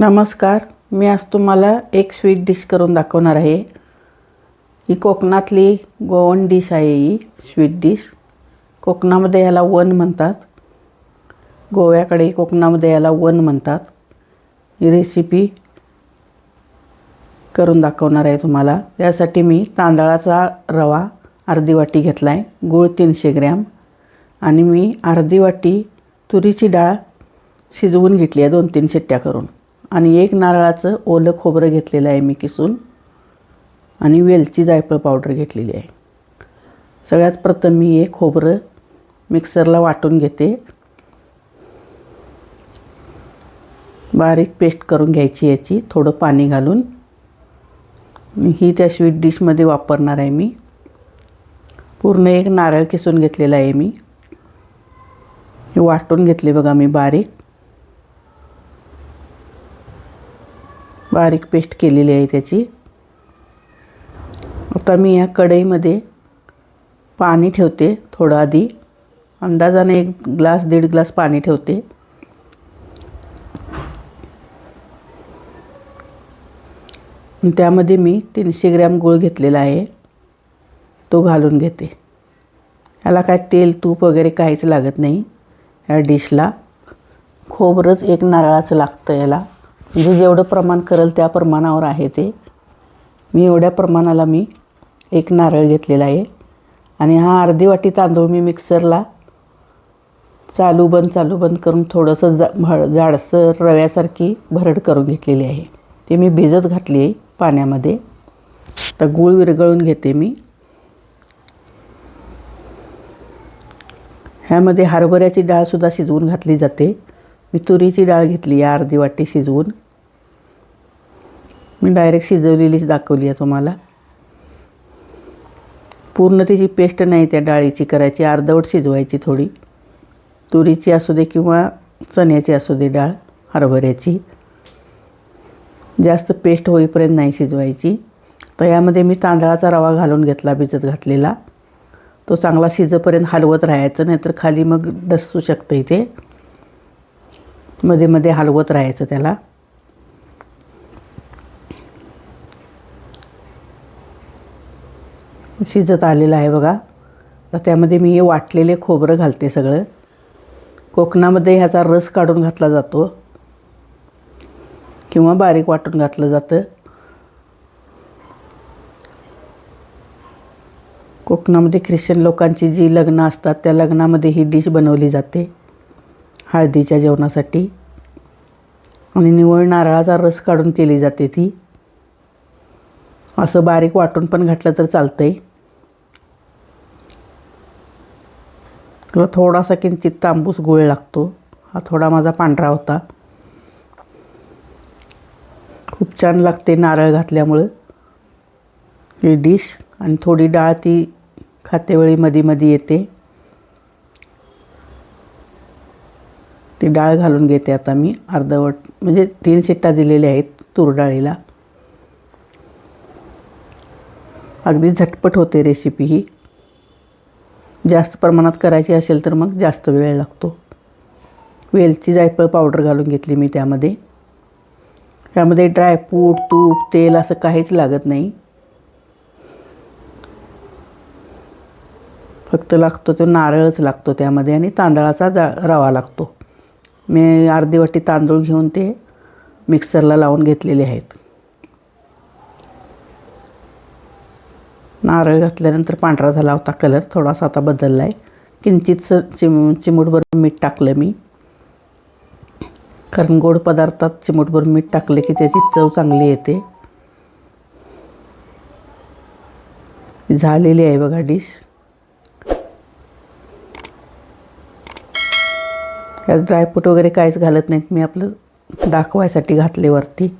नमस्कार मी आज तुम्हाला एक स्वीट डिश करून दाखवणार आहे. ही कोकणातली गोवन डिश आहे ही स्वीट डिश कोकणामध्ये याला वन म्हणतात. गोव्याकडे कोकणामध्ये याला वन म्हणतात. ही रेसिपी करून दाखवणार आहे तुम्हाला. त्यासाठी मी तांदळाचा रवा अर्धी वाटी घेतला आहे गूळ तीनशे ग्रॅम आणि मी अर्धी वाटी तुरीची डाळ शिजवून घेतली आहे दोन तीन शिट्ट्या करून. आणि एक नारळाचं ओलं खोबरं घेतलेलं आहे मी किसून. आणि वेलची जायफळ पावडर घेतलेली आहे. सगळ्यात प्रथम मी हे खोबरं मिक्सरला वाटून घेते. बारीक पेस्ट करून घ्यायची याची थोडं पाणी घालून. ही त्या स्वीट डिशमध्ये वापरणार आहे मी. पूर्ण एक नारळ किसून घेतलेला आहे मी. वाटून घेतले बघा मी बारीक. बारीक पेस्ट केलेली आहे त्याची. आता मी या कढईमध्ये पाणी ठेवते थोडं आधी. अंदाजाने एक ग्लास दीड ग्लास पाणी ठेवते. त्यामध्ये मी तीनशे ग्रॅम गूळ घेतलेला आहे. तो घालून घेते. याला काय तेल तूप वगैरे काहीच लागत नाही या डिशला. खोबरंच एक नारळाचं लागतं याला. म्हणजे जेवढं प्रमाण करेल त्या प्रमाणावर आहे ते. मी एवढ्या प्रमाणाला मी एक नारळ घेतलेला आहे. आणि हा अर्धी वाटी तांदूळ मी मिक्सरला चालू बंद चालू बंद करून थोडंसं जा भड जाडसर रव्यासारखी भरड करून घेतलेली आहे. ती मी भिजत घातली आहे पाण्यामध्ये. तर गूळ विरघळून घेते मी. ह्यामध्ये हरभऱ्याची डाळसुद्धा शिजवून घातली जाते. मी तुरीची डाळ घेतली आहे अर्धी वाटी शिजवून. मी डायरेक्ट शिजवलेलीच दाखवली आहे तुम्हाला. पूर्ण त्याची पेस्ट नाही त्या डाळीची करायची अर्धवट शिजवायची थोडी. तुरीची असू दे किंवा चण्याची असू दे डाळ हरभऱ्याची. जास्त पेस्ट होईपर्यंत नाही शिजवायची. तर यामध्ये मी तांदळाचा रवा घालून घेतला भिजत घातलेला. तो चांगला शिजेपर्यंत हलवत राहायचं नाहीतर खाली मग डसू शकतं इथे. मध्ये मध्ये हलवत राहायचं त्याला. शिजत आलेलं आहे बघा. तर त्यामध्ये मी हे वाटलेले खोबरं घालते सगळं. कोकणामध्ये ह्याचा रस काढून घातला जातो. किंवा बारीक वाटून घातलं जातं. कोकणामध्ये ख्रिश्चन लोकांची जी लग्न असतात त्या लग्नामध्ये ही डिश बनवली जाते. हळदीच्या जेवणासाठी. आणि निवळ नारळाचा रस काढून केली जाते ती. असं बारीक वाटून पण घातलं तर चालतं आहे किंवा थोडासा किंचित तांबूस गुळ लागतो. हा थोडा माझा पांढरा होता. खूप छान लागते नारळ घातल्यामुळं. ही डिश आणि थोडी डाळ ती खातेवेळी मध्ये मध्ये येते. ती डाळ घालून घेते आता मी. अर्धवट म्हणजे तीन शिट्टा दिलेल्या आहेत तूर डाळीला. अगदी झटपट होते रेसिपी ही. जास्त प्रमाणात करायची असेल तर मग जास्त वेळ लागतो. वेलची जायफळ पावडर घालून घेतली मी त्यामध्ये. त्यामध्ये ड्रायफ्रूट तूप तेल असं काहीच लागत नाही. फक्त लागतो तो नारळच लागतो त्यामध्ये आणि तांदळाचा जा रवा लागतो. मी अर्धी वाटी तांदूळ घेऊन ते मिक्सरला लावून घेतलेले आहेत. नारळ घातल्यानंतर पांढरा झाला होता कलर थोडासा आता बदलला आहे किंचित चिम चिमूटभर मीठ टाकलं मी. कारण गोड पदार्थात चिमूटभर मीठ टाकले की त्याची चव चांगली येते. झालेली आहे बघा डिश. ड्रायफ्रूट वगैरे काहीच घालत नाहीत. मी आपलं दाखवायसाठी घातले वरती.